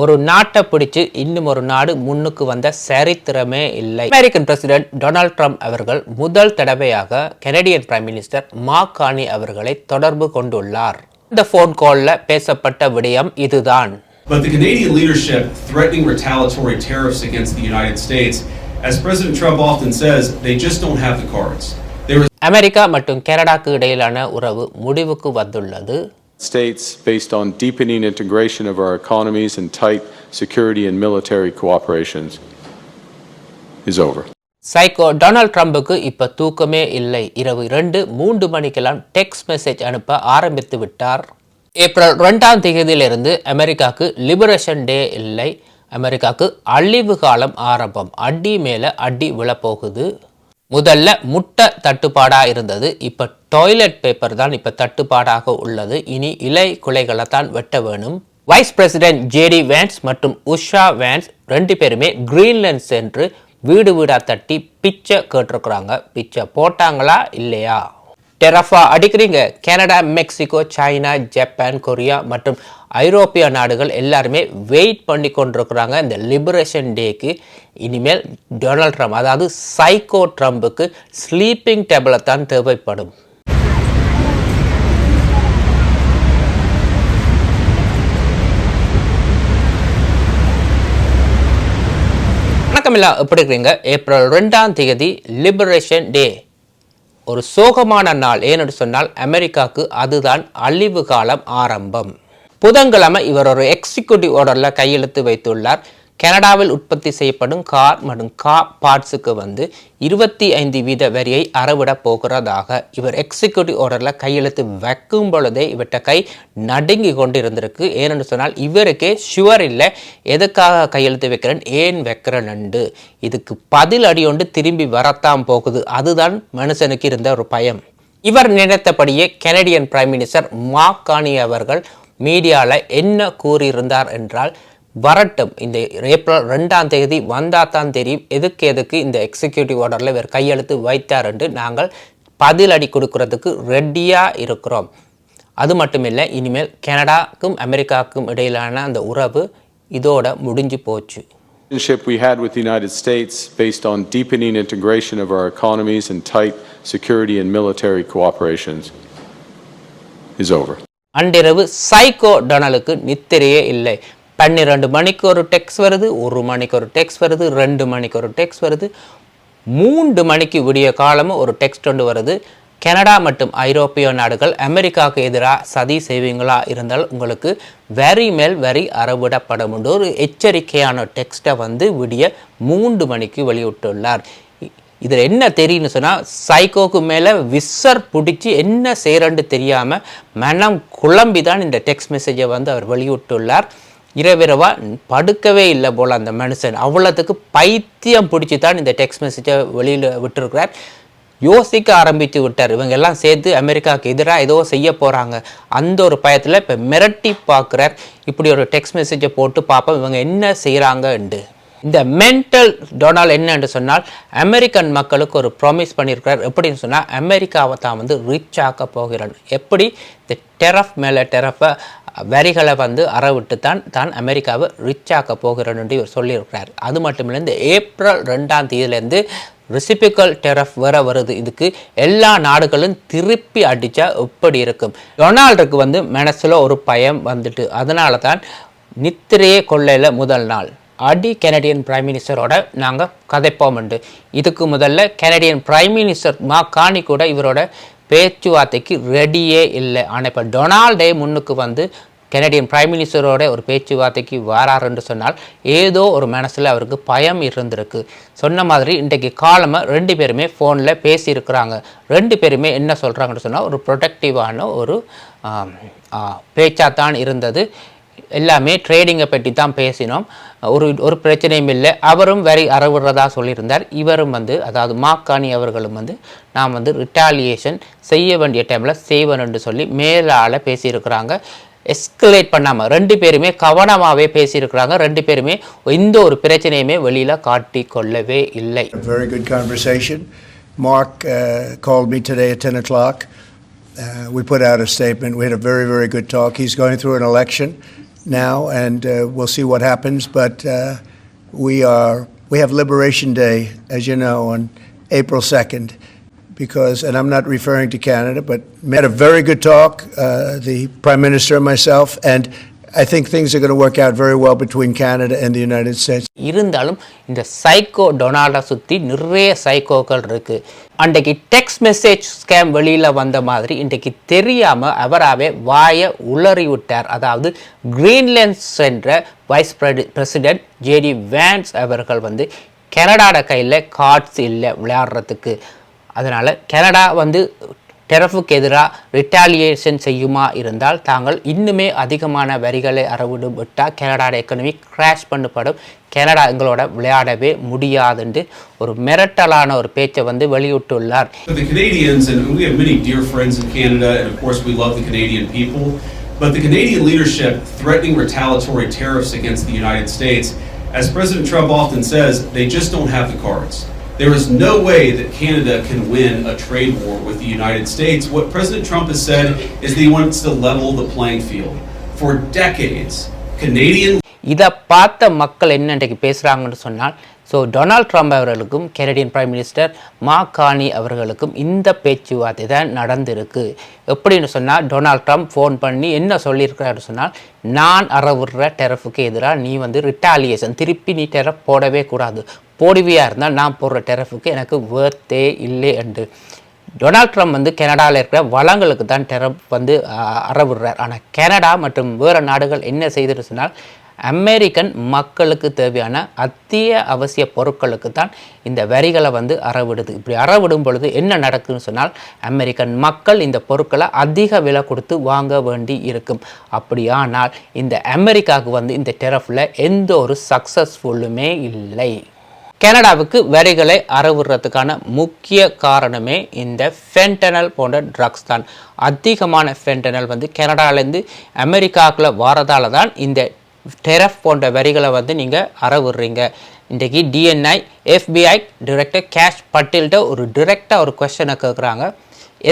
ஒரு நாட்டை பிடிச்சு இன்னும் ஒரு நாடு முன்னுக்கு வந்த சரித்திரமே இல்லை. அமெரிக்கன் பிரசிடென்ட் டொனால்ட் ட்ரம்ப் அவர்கள் முதல் தடவையாக Canadian prime minister Mark Carney அவர்களை தொடர்பு கொண்டுள்ளார். இந்த ஃபோன் காலில் பேசப்பட்ட விடயம் இதுதான். But the Canadian leadership threatening retaliatory tariffs against the United States, as President Trump often says, they just don't have the cards. America மற்றும் கனடாக்கு இடையிலான உறவு முடிவுக்கு வந்துள்ளது. States based on deepening integration of our economies and tight security and military cooperations is over. Psycho Donald ட்ரம்புக்கு இப்போ தூக்கமே இல்லை. இரவு இரண்டு மூன்று மணிக்கெல்லாம் டெக்ஸ்ட் மெசேஜ் அனுப்ப ஆரம்பித்து விட்டார். ஏப்ரல் ரெண்டாம் தேதியிலிருந்து அமெரிக்காவுக்கு லிபரேஷன் டே இல்லை. அமெரிக்காவுக்கு அழிவு காலம் ஆரம்பம். அடி மேலே அடி விழப்போகுது. முதல்ல முட்டை தட்டுப்பாடா இருந்தது. இப்போ டாய்லெட் பேப்பர் தான் இப்போ தட்டுப்பாடாக உள்ளது. இனி இலை குலைகளை தான் வெட்ட வேணும். வைஸ் பிரசிடென்ட் ஜேடி வேன்ஸ் மற்றும் உஷா வேன்ஸ் ரெண்டு பேருமே கிரீன்லேண்ட் சென்று வீடு வீடாக தட்டி பிச்சை கேட்டிருக்கிறாங்க. பிச்சை போட்டாங்களா இல்லையா? டெரஃபா அடிக்கிறீங்க. Canada Mexico China Japan Korea மற்றும் ஐரோப்பிய நாடுகள் எல்லாருமே வெயிட் பண்ணி கொண்டிருக்கிறாங்க இந்த லிபரேஷன் டேக்கு இனிமேல் டொனால்ட் ட்ரம்ப் அதாவது சைக்கோ ட்ரம்புக்கு ஸ்லீப்பிங் டேபிளை தான் தேவைப்படும். வணக்கம் எல்லாம் எப்படி இருக்கிறீங்க? ஏப்ரல் ரெண்டாம் தேதி லிபரேஷன் டே ஒரு சோகமான நாள். ஏன்னு சொன்னால் அமெரிக்காவுக்கு அதுதான் அழிவு காலம் ஆரம்பம். புதன்கிழமை இவர் ஒரு எக்ஸிக்யூட்டிவ் ஆர்டரில் கையெழுத்து வைத்துள்ளார். கனடாவில் உற்பத்தி செய்யப்படும் கார் மற்றும் கார் பார்ட்ஸுக்கு வந்து இருபத்தி ஐந்து வீத வரியை அறவிட போகிறதாக இவர் எக்ஸிக்யூட்டிவ் ஆர்டரில் கையெழுத்து வைக்கும் பொழுதே இவற்றை கை நடுங்கி கொண்டு இருந்திருக்கு ஏன்னு சொன்னால் இவருக்கே ஷுவர் இல்லை. எதுக்காக கையெழுத்து வைக்கிறேன்? ஏன் வைக்கிறேன் இதுக்கு பதில் அடி ஒன்று திரும்பி வரத்தான் போகுது. அதுதான் மனுஷனுக்கு இருந்த ஒரு பயம். இவர் நினைத்தபடியே Canadian prime minister Mark Carney அவர்கள் மீடியாவில் என்ன கூறியிருந்தார் என்றால் வரட்டும். இந்த ஏப்ரல் ரெண்டாம் தேதி வந்தால் தான் தெரியும். எதுக்கு எதுக்கு இந்த எக்ஸிக்யூட்டிவ் ஆர்டரில் இவர் கையெழுத்து வைத்தார் என்று நாங்கள் பதிலடி கொடுக்கறதுக்கு ரெடியாக இருக்கிறோம். அது மட்டும் இல்லை இனிமேல் கனடாக்கும் அமெரிக்காவுக்கும் இடையிலான அந்த உறவு இதோட முடிஞ்சு போச்சு. Relationship we had with the United States based on deepening integration of our economies and tight security and military cooperations is over. அன்றிரவு சைக்கோ டொனலுக்கு நித்திரையே இல்லை. பன்னிரெண்டு மணிக்கு ஒரு டெக்ஸ்ட் வருது ஒரு மணிக்கு ஒரு டெக்ஸ்ட் வருது ரெண்டு மணிக்கு ஒரு டெக்ஸ்ட் வருது மூன்று மணிக்கு விடிய காலமும் ஒரு டெக்ஸ்ட் ஒன்று வருது. கனடா மற்றும் ஐரோப்பிய நாடுகள் அமெரிக்காவுக்கு எதிராக சதி செய்வீங்களா இருந்தால் உங்களுக்கு வரி மேல் வரி அறவிடப்படும் என்று ஒரு எச்சரிக்கையான டெக்ஸ்ட்டை வந்து விடிய மூன்று மணிக்கு வெளியிட்டுள்ளார். இதில் என்ன தெரியும்னு சொன்னால் சைக்கோக்கு மேலே விசர் பிடிச்சி என்ன செய்கிறன்னு தெரியாமல் மனம் குழம்பி தான் இந்த டெக்ஸ்ட் மெசேஜை வந்து அவர் வெளியிட்டுள்ளார். இரவிரவா படுக்கவே இல்லை போல் அந்த மனுஷன். அவ்வளோத்துக்கு பைத்தியம் பிடிச்சி தான் இந்த டெக்ஸ்ட் மெசேஜை வெளியில் விட்டுருக்கிறார். யோசிக்க ஆரம்பித்து விட்டார். இவங்க எல்லாம் சேர்த்து அமெரிக்காவுக்கு எதிராக ஏதோ செய்ய போகிறாங்க அந்த ஒரு பயத்தில் இப்போ மிரட்டி பார்க்குறார். இப்படி ஒரு டெக்ஸ்ட் மெசேஜை போட்டு பார்ப்போம். இவங்க என்ன செய்கிறாங்கண்டு இந்த மென்டல் டொனால்ட் என்று சொன்னால் அமெரிக்கன் மக்களுக்கு ஒரு ப்ராமிஸ் பண்ணியிருக்கிறார். எப்படின்னு சொன்னால் அமெரிக்காவை தான் வந்து ரிச் ஆக்க போகிறான். எப்படி? இந்த டெரஃப் மேலே டெரஃபை வரிகளை வந்து அறவிட்டு தான் தான் அமெரிக்காவை ரிச் ஆக்க போகிறேன் என்று இவர் சொல்லியிருக்கிறார். அது மட்டும் இல்லை இந்த ஏப்ரல் ரெண்டாம் தேதியிலேருந்து ரெசிபிக்கல் டெரஃப் வர வருது. இதுக்கு எல்லா நாடுகளும் திருப்பி அடித்தா எப்படி இருக்கும். டொனால்டுக்கு வந்து மனசில் ஒரு பயம் வந்துட்டு அதனால தான் நித்திரையே கொள்ளையில் முதல் நாள். அடி கெனடியன் பிரைம் மினிஸ்டரோட நாங்கள் கதைப்போம் உண்டு. இதுக்கு முதல்ல கெனடியன் பிரைம் மினிஸ்டர் மா காணி கூட இவரோட பேச்சுவார்த்தைக்கு ரெடியே இல்லை. ஆனால் இப்போ டொனால்டே முன்னுக்கு வந்து கெனடியன் பிரைம் மினிஸ்டரோட ஒரு பேச்சுவார்த்தைக்கு வராருன்னு சொன்னால் ஏதோ ஒரு மனசில் அவருக்கு பயம் இருந்திருக்கு. சொன்ன மாதிரி இன்றைக்கு காலமாக ரெண்டு பேருமே ஃபோனில் பேசியிருக்கிறாங்க. ரெண்டு பேருமே என்ன சொல்கிறாங்கன்னு சொன்னால் ஒரு ப்ரொடக்டிவான ஒரு பேச்சாத்தான் இருந்தது. எல்லாமே ட்ரேடிங்கை பற்றி தான் பேசினோம் ஒரு ஒரு பிரச்சனையும் இல்லை அவரும் வரி அறவிடுறதா சொல்லியிருந்தார் இவரும் வந்து அதாவது மாக்காணி அவர்களும் வந்து நாம் வந்து ரிட்டாலியேஷன் செய்ய வேண்டிய டைமில் செய்வனுன்னு சொல்லி மேலால் பேசியிருக்கிறாங்க எஸ்கலேட் பண்ணாமல் ரெண்டு பேருமே கவனமாகவே பேசியிருக்கிறாங்க ரெண்டு பேருமே எந்த ஒரு பிரச்சனையுமே வெளியில் காட்டி கொள்ளவே இல்லை very very good conversation. Mark uh, called me today at 10 o'clock. Uh, we put out a statement. We had a very, very good talk. He's going through an election. Now, and uh, we'll see what happens. But uh, we are we have Liberation Day, as you know, on April second, because, and I'm not referring to Canada, but we had a very good talk, uh, the Prime Minister and myself, and I think things are going to work out very well between Canada and the United States. இருந்தாலும் இந்த psycho டொனால்டை சுற்றி நிறைய சைக்கோக்கள் இருக்குது அன்றைக்கு text message scam வெளியில் வந்த மாதிரி இன்றைக்கு தெரியாமல் அவராகவே வாயை உளறி விட்டார். அதாவது கிரீன்லேண்ட் என்ற வைஸ் பிரசிடென்ட் ஜேடி வேன்ஸ் அவர்கள் வந்து கனடாட கையில் கார்ட்ஸ் இல்லை விளையாடுறதுக்கு. அதனால் கனடா வந்து டெரஃபுக்கு எதிராக ரிட்டாலியேஷன் செய்யுமா இருந்தால் தாங்கள் இன்னுமே அதிகமான வரிகளை அறவிடும் விட்டால் கனடாட எக்கனமி கிராஷ் பண்ணப்படும் கனடா எங்களோட விளையாடவே முடியாதுன்னு ஒரு மிரட்டலான ஒரு பேச்சை வந்து வெளியிட்டுள்ளார் the Canadians, and we have many dear friends in Canada, and of course we love the Canadian people, but the Canadian leadership threatening retaliatory tariffs against the United States, as President Trump often says, they just don't have the cards. There is no way that Canada can win a trade war with the United States. What President Trump has said is that he wants to level the playing field. For decades, Canadian இதை பார்த்த மக்கள் என்ன இன்றைக்கு பேசுகிறாங்கன்னு சொன்னால் so Donald Trump அவர்களுக்கும் Canadian prime minister மா Carney அவர்களுக்கும் இந்த பேச்சுவார்த்தை தான் நடந்திருக்கு. எப்படின்னு சொன்னால் டொனால்ட் ட்ரம்ப் ஃபோன் பண்ணி என்ன சொல்லியிருக்கிறாரு சொன்னால் நான் அறவுற டெரஃபுக்கு எதிராக நீ வந்து ரிட்டாலியேஷன் திருப்பி நீ டெரஃப் போடவே கூடாது. போடுவியாக இருந்தால் நான் போடுற டெரஃபுக்கு எனக்கு வேர்த்தே இல்லை என்று. டொனால்ட் ட்ரம்ப் வந்து கனடாவில் இருக்கிற வளங்களுக்கு தான் டெரப் வந்து அஹ், அறவிடுறார் ஆனால் கனடா மற்றும் வேறு நாடுகள் என்ன செய்திருச்சுனால் சொன்னால் அமெரிக்கன் மக்களுக்கு தேவையான அத்திய அவசிய பொருட்களுக்கு தான் இந்த வரிகளை வந்து அறவிடுது. இப்படி அறவிடும் பொழுது என்ன நடக்குதுன்னு சொன்னால் அமெரிக்கன் மக்கள் இந்த பொருட்களை அதிக விலை கொடுத்து வாங்க வேண்டி இருக்கும். அப்படியானால் இந்த அமெரிக்காவுக்கு வந்து இந்த டெரஃபில் எந்த ஒரு சக்ஸஸ்ஃபுல்லுமே இல்லை. கனடாவுக்கு வரிகளை அறவிடுறதுக்கான முக்கிய காரணமே இந்த ஃபென்டனல் போன்ற ட்ரக்ஸ் தான். அதிகமான ஃபென்டனல் வந்து கனடாலேருந்து அமெரிக்காவுக்குள்ள வரதால தான் இந்த டெரஃப் போன்ற வரிகளை வந்து நீங்கள் அறவிடுறீங்க இன்றைக்கி டிஎன்ஐ எஃபிஐ டிரெக்டர் கேஷ் பட்டியல்கிட்ட ஒரு டிரெக்டாக ஒரு கொஸ்டனை கேட்குறாங்க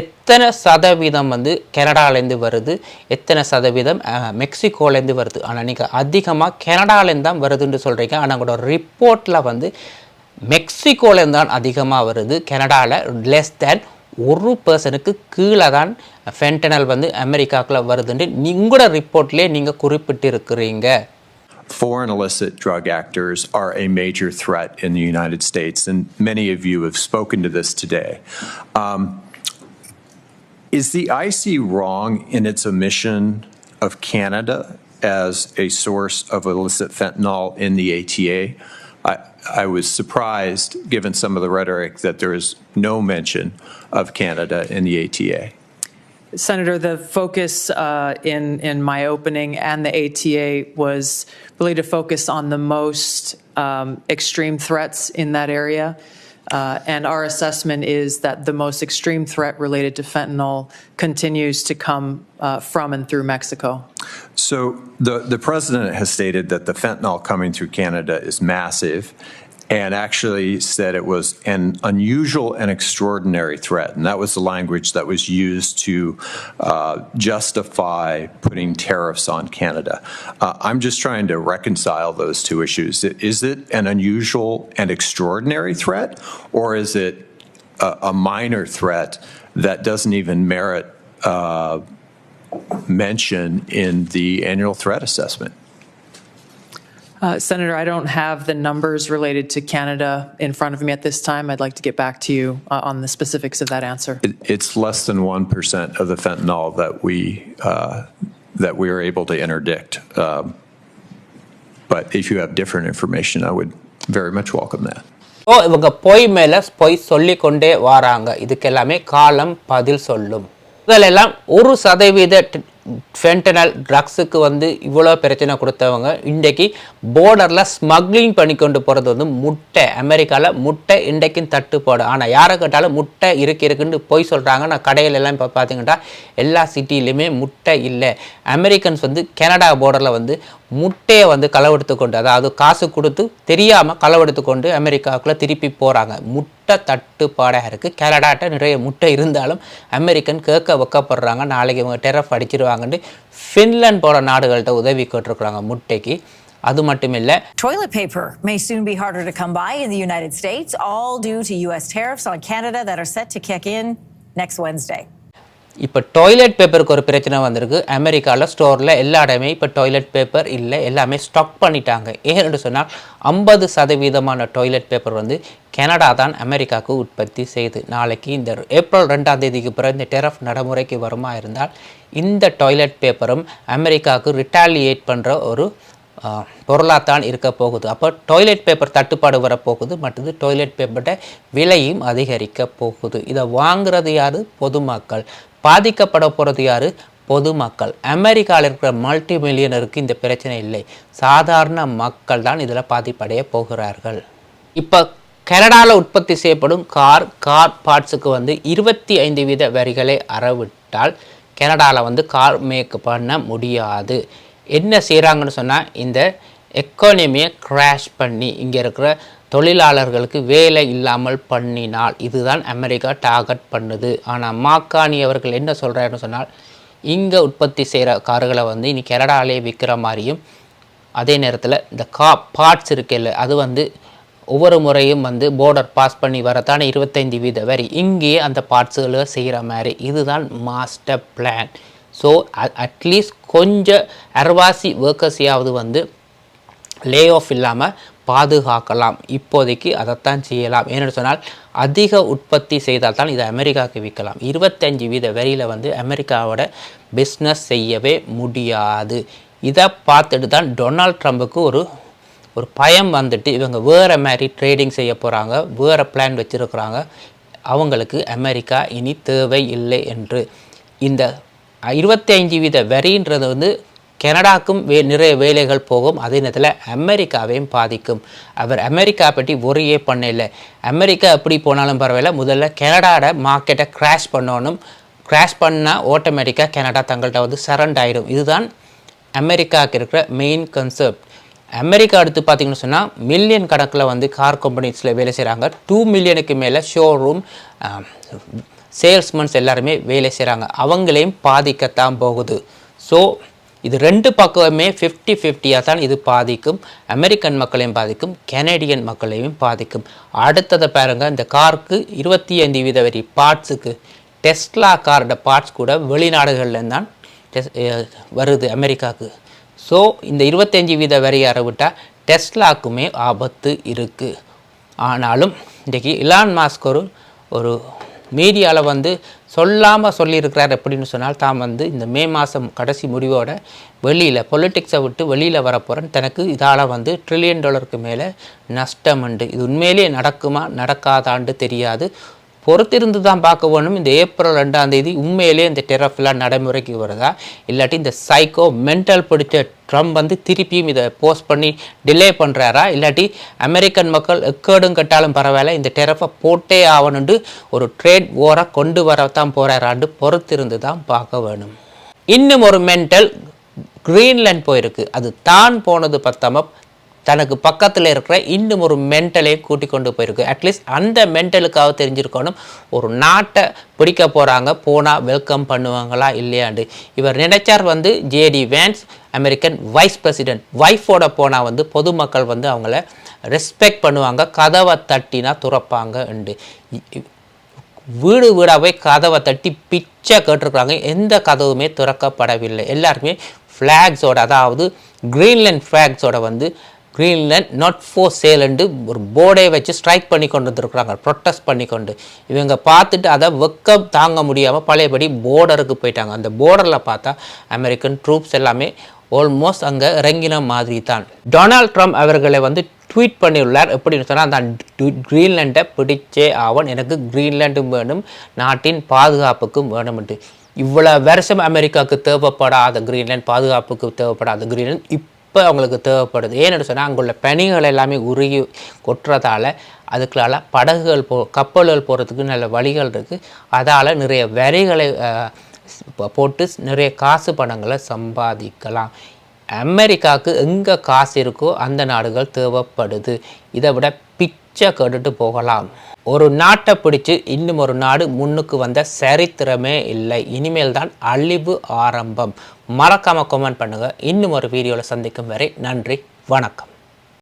எத்தனை சதவீதம் வந்து கனடாலேருந்து வருது? எத்தனை சதவீதம் மெக்சிகோலேருந்து வருது? ஆனால் நீங்கள் அதிகமாக கனடாலேருந்து தான் வருதுன்னு சொல்கிறீங்க ஆனால் உங்களோட ரிப்போர்ட்டில் வந்து மெக்சிகோலேருந்து தான் அதிகமாக வருது. கனடாவில் லெஸ் தேன் ஒரு பர்சனுக்கு கீழே தான் ஃபென்டனல் வந்து அமெரிக்காக்குள்ள வருதுன்னு உங்களோட ரிப்போர்ட்லேயே நீங்கள் குறிப்பிட்டிருக்கிறீங்க Foreign illicit drug actors are a major threat in the United States, and many of you have spoken to this today. Um, is the IC wrong in its omission of Canada as a source of illicit fentanyl in the ATA? I, was surprised, given some of the rhetoric, that there is no mention of Canada in the ATA. Senator, the focus uh, in, in my opening and the ATA was really to focus on the most um, extreme threats in that area. Uh, And our assessment is that the most extreme threat related to fentanyl continues to come uh, from and through Mexico. So the, the president has stated that the fentanyl coming through Canada is massive and actually said it was an unusual and extraordinary threat. And that was the language that was used to uh, justify putting tariffs on Canada. Uh, I'm just trying to reconcile those two issues. Is it an unusual and extraordinary threat, or is it a, a minor threat that doesn't even merit uh, mention in the annual threat assessment. Uh, Senator, I don't have the numbers related to Canada in front of me at this time. I'd like to get back to you uh, on the specifics of that answer. It, it's less than 1% of the fentanyl that we, uh, that we are able to interdict. Um, But if you have different information, I would very much welcome that. So இவங்க பொய் மேலே பொய் சொல்லி கொண்டே வராங்க இதுக்கு எல்லாமே காலம் பதில் சொல்லும் இதெல்லாம் ஒரு சதவீத ஃபென்டனல் ட்ரக்ஸுக்கு வந்து இவ்வளோ பிரச்சனை கொடுத்தவங்க இன்றைக்கு போர்டரில் ஸ்மக்லிங் பண்ணி கொண்டு போகிறது வந்து முட்டை. அமெரிக்காவில் முட்டை இன்றைக்கும் தட்டுப்பாடு. ஆனால் யாரை கேட்டாலும் முட்டை இருக்கு இருக்குன்னு போய் சொல்கிறாங்க நான் கடையில் எல்லாம் இப்போ பார்த்தீங்கன்னா எல்லா சிட்டிலையுமே முட்டை இல்லை. அமெரிக்கன்ஸ் வந்து கனடா போர்டரில் வந்து முட்டையை வந்து களவெடுத்து கொண்டு அதாவது காசு கொடுத்து தெரியாமல் களவெடுத்து கொண்டு அமெரிக்காவுக்குள்ளே திருப்பி போகிறாங்க முட்டை தட்டுப்பாடாக இருக்குது கனடாட்ட நிறைய முட்டை இருந்தாலும் அமெரிக்கன் கேட்க வைக்கப்படுறாங்க. நாளைக்கு இவங்க டெரஃப் அடிச்சிருவாங்க. செய்வாங்கன்னு ஃபின்லாண்ட் போகிற நாடுகள்கிட்ட உதவி கேட்டிருக்கிறாங்க முட்டைக்கு அது மட்டும் இல்லை Toilet paper may soon be harder to come by in the United States, all due to U.S. tariffs on Canada that are set to kick in next Wednesday. இப்போ டாய்லெட் பேப்பருக்கு ஒரு பிரச்சனை வந்திருக்கு. அமெரிக்காவில் ஸ்டோரில் எல்லா இடமே இப்போ டாய்லெட் பேப்பர் இல்லை. எல்லாமே ஸ்டாக் பண்ணிட்டாங்க. ஏன்னு சொன்னால் ஐம்பது சதவீதமான டாய்லெட் பேப்பர் வந்து கனடா தான் அமெரிக்காவுக்கு உற்பத்தி செய்து. நாளைக்கு இந்த ஏப்ரல் ரெண்டாம் தேதிக்கு பிறகு இந்த டெரஃப் நடைமுறைக்கு வருமா இருந்தால் இந்த டாய்லெட் பேப்பரும் அமெரிக்காவுக்கு ரிட்டாலியேட் பண்ணுற ஒரு பொருளாகத்தான் இருக்க போகுது. அப்போ டாய்லெட் பேப்பர் தட்டுப்பாடு வரப்போகுது. மற்றது டாய்லெட் பேப்பர்ட விலையும் அதிகரிக்க போகுது. இதை வாங்குறது யாரு? பொதுமக்கள். பாதிக்கப்பட போகிறது யாரு? பொதுமக்கள். அமெரிக்காவில் இருக்கிற மல்டி மில்லியனருக்கு இந்த பிரச்சனை இல்லை. சாதாரண மக்கள் தான் இதில் பாதிப்படைய போகிறார்கள். இப்போ கனடாவில் உற்பத்தி செய்யப்படும் கார் கார் பார்ட்ஸுக்கு வந்து இருபத்தி ஐந்து வீத வரிகளை அறவிட்டால் கனடாவில் வந்து கார் மேக் பண்ண முடியாது. என்ன செய்கிறாங்கன்னு சொன்னால் இந்த எக்கானமியை கிராஷ் பண்ணி இங்கே இருக்கிற தொழிலாளர்களுக்கு வேலை இல்லாமல் பண்ணினால் இதுதான் அமெரிக்கா டார்கெட் பண்ணுது. ஆனால் மாக்காணி அவர்கள் என்ன சொல்கிறாருன்னு சொன்னால் இங்கே உற்பத்தி செய்கிற கார்களை வந்து இனி கனடாலே விற்கிற மாதிரியும் அதே நேரத்தில் இந்த கா பார்ட்ஸ் இருக்குல்ல அது வந்து ஒவ்வொரு முறையும் வந்து போர்டர் பாஸ் பண்ணி வரத்தான இருபத்தைந்து வீத வரி. இங்கேயே அந்த பார்ட்ஸுகளை செய்கிற மாதிரி. இதுதான் மாஸ்டர் பிளான் ஸோ அட்லீஸ்ட் கொஞ்சம் அர்வாசி ஒர்க்கர்ஸையாவது வந்து லே ஆஃப் இல்லாமல் பாதுகாக்கலாம். இப்போதைக்கு அதைத்தான் செய்யலாம். ஏன்னு சொன்னால் அதிக உற்பத்தி செய்தால் தான் இதை அமெரிக்காவுக்கு விற்கலாம். இருபத்தஞ்சி வீத வரியில் வந்து அமெரிக்காவோட பிஸ்னஸ் செய்யவே முடியாது. இதை பார்த்துட்டு தான் டொனால்ட் ட்ரம்புக்கு ஒரு ஒரு பயம் வந்துட்டு இவங்க வேறு மாதிரி ட்ரேடிங் செய்ய போகிறாங்க வேறு பிளான் வச்சுருக்குறாங்க. அவங்களுக்கு அமெரிக்கா இனி தேவை இல்லை என்று. இந்த இருபத்தி ஐந்து வீத வரின்றது வந்து கனடாக்கும் வே நிறைய வேலைகள் போகும். அதே நேரத்தில் அமெரிக்காவையும் பாதிக்கும். அவர் அமெரிக்கா பற்றி ஒரே பண்ணல அமெரிக்கா எப்படி போனாலும் பரவாயில்ல. முதல்ல கனடாட மார்க்கெட்டை கிராஷ் பண்ணணும். கிராஷ் பண்ணால் ஆட்டோமேட்டிக்காக கனடா தங்கள்கிட்ட வந்து சரண்ட் ஆயிடும். இதுதான் அமெரிக்காவுக்கு இருக்கிற மெயின் கன்செப்ட் அமெரிக்கா அடுத்து பார்த்தீங்கன்னு சொன்னால் மில்லியன் கணக்கில் வந்து கார் கம்பெனிஸில் வேலை செய்கிறாங்க டூ மில்லியனுக்கு மேலே ஷோரூம் சேல்ஸ்மென்ஸ் எல்லாருமே வேலை செய்கிறாங்க அவங்களையும் பாதிக்கத்தான் போகுது. ஸோ இது ரெண்டு பக்கமே ஃபிஃப்டி ஃபிஃப்டியாக தான் இது பாதிக்கும். அமெரிக்கன் மக்களையும் பாதிக்கும். கெனடியன் மக்களையும் பாதிக்கும். அடுத்ததை பாருங்கள் இந்த காருக்கு இருபத்தி ஐந்து வீத வரி பார்ட்ஸுக்கு டெஸ்லா காரோட பார்ட்ஸ் கூட வெளிநாடுகளில் தான் டெஸ் வருது அமெரிக்காவுக்கு. ஸோ இந்த இருபத்தஞ்சி வீத வரி விட்டால் டெஸ்லாக்குமே ஆபத்து இருக்குது ஆனாலும் இன்றைக்கி இலான் மாஸ்க் ஒரு ஒரு மீடியாவில் வந்து சொல்லாமல் சொல்லியிருக்கிறார் எப்படின்னு சொன்னால் தாம் வந்து இந்த மே மாதம் கடைசி முடிவோட வெளியில் பொலிட்டிக்ஸை விட்டு வெளியில் வரப்போகிறேன் தனக்கு இதால் வந்து ட்ரில்லியன் டாலருக்கு மேலே நஷ்டம் உண்டு. இது உண்மையிலேயே நடக்குமா நடக்காதாண்டு தெரியாது. பொறுத்திருந்து தான் பார்க்க வேணும். இந்த ஏப்ரல் ரெண்டாம் தேதி உண்மையிலே இந்த டெரஃப்லாம் நடைமுறைக்கு வருதா? இல்லாட்டி இந்த சைக்கோ மென்டல் பிடிச்ச ட்ரம்ப் வந்து திருப்பியும் இதை போஸ்ட் பண்ணி டிலே பண்ணுறாரா இல்லாட்டி அமெரிக்கன் மக்கள் எக்கேடும் கட்டாலும் பரவாயில்ல இந்த டெரஃபை போட்டே ஆகணுண்டு ஒரு ட்ரேட் ஓரை கொண்டு வரத்தான் போகிறாராண்டு பொறுத்திருந்து தான் பார்க்க வேணும். இன்னும் ஒரு மென்டல் கிரீன்லேண்ட் போயிருக்கு. அது தான் போனது பத்தாம தனக்கு பக்கத்தில் இருக்கிற இன்னும் ஒரு மென்டலே கூட்டி கொண்டு போயிருக்கு. அட்லீஸ்ட் அந்த மென்டலுக்காக தெரிஞ்சிருக்கணும். ஒரு நாட்டை பிடிக்க போகிறாங்க போனால் வெல்கம் பண்ணுவாங்களா இல்லையாண்டு. இவர் நினைச்சார் வந்து JD Vance American vice president ஒய்ஃபோட போனால் வந்து பொதுமக்கள் வந்து அவங்கள ரெஸ்பெக்ட் பண்ணுவாங்க கதவை தட்டினா துறப்பாங்க உண்டு. வீடு வீடாக போய் கதவை தட்டி பிச்சை கேட்டிருக்காங்க எந்த கதவுமே திறக்கப்படவில்லை. எல்லாருமே ஃப்ளாக்ஸோட அதாவது கிரீன்லேண்ட் ஃப்ளாக்ஸோட வந்து க்ரீன்லேண்ட் நாட் ஃபோர் சேலண்டு ஒரு போர்டை வச்சு ஸ்ட்ரைக் பண்ணி கொண்டு வந்துருக்குறாங்க ப்ரொட்டஸ்ட் பண்ணி கொண்டு. இவங்க பார்த்துட்டு அதை வெக்கம் தாங்க முடியாமல் பழையபடி போர்டருக்கு போயிட்டாங்க. அந்த போர்டரில் பார்த்தா அமெரிக்கன் ட்ரூப்ஸ் எல்லாமே ஆல்மோஸ்ட் அங்கே இறங்கின மாதிரி தான். டொனால்ட் ட்ரம்ப் அவர்களை வந்து ட்வீட் பண்ணியுள்ளார். எப்படின்னு சொன்னால் அந்த க்ரீன்லேண்டை பிடிச்சே ஆவன். எனக்கு க்ரீன்லேண்டும் வேணும். நாட்டின் பாதுகாப்புக்கும் வேணும்ட்டு இவ்வளோ வருஷம் அமெரிக்காவுக்கு தேவைப்படாத க்ரீன்லேண்ட் பாதுகாப்புக்கு தேவைப்படாத கிரீன்லாண்ட் அப்போ அவங்களுக்கு தேவைப்படுது? ஏன்னு சொன்னால் அங்குள்ள பனிகள் எல்லாமே உருகி கொட்டுறதால அதுக்குள்ளால படகுகள் போ கப்பல்கள் போகிறதுக்கு நல்ல வழிகள் இருக்குது அதால் நிறைய வரிகளை போட்டு நிறைய காசு பணங்களை சம்பாதிக்கலாம். அமெரிக்காவுக்கு எங்கே காசு இருக்கோ அந்த நாடுகள் தேவைப்படுது. இதை விட பிச்சை பிச்சை போகலாம். ஒரு நாட்டை பிடிச்சு இன்னும் ஒரு நாடு முன்னுக்கு வந்த சரித்திரமே இல்லை. இனிமேல் தான் அழிவு ஆரம்பம். மறக்காம கமெண்ட் பண்ணுங்க. இன்னும் ஒரு வீடியோவில் சந்திக்கும் வரை நன்றி வணக்கம்.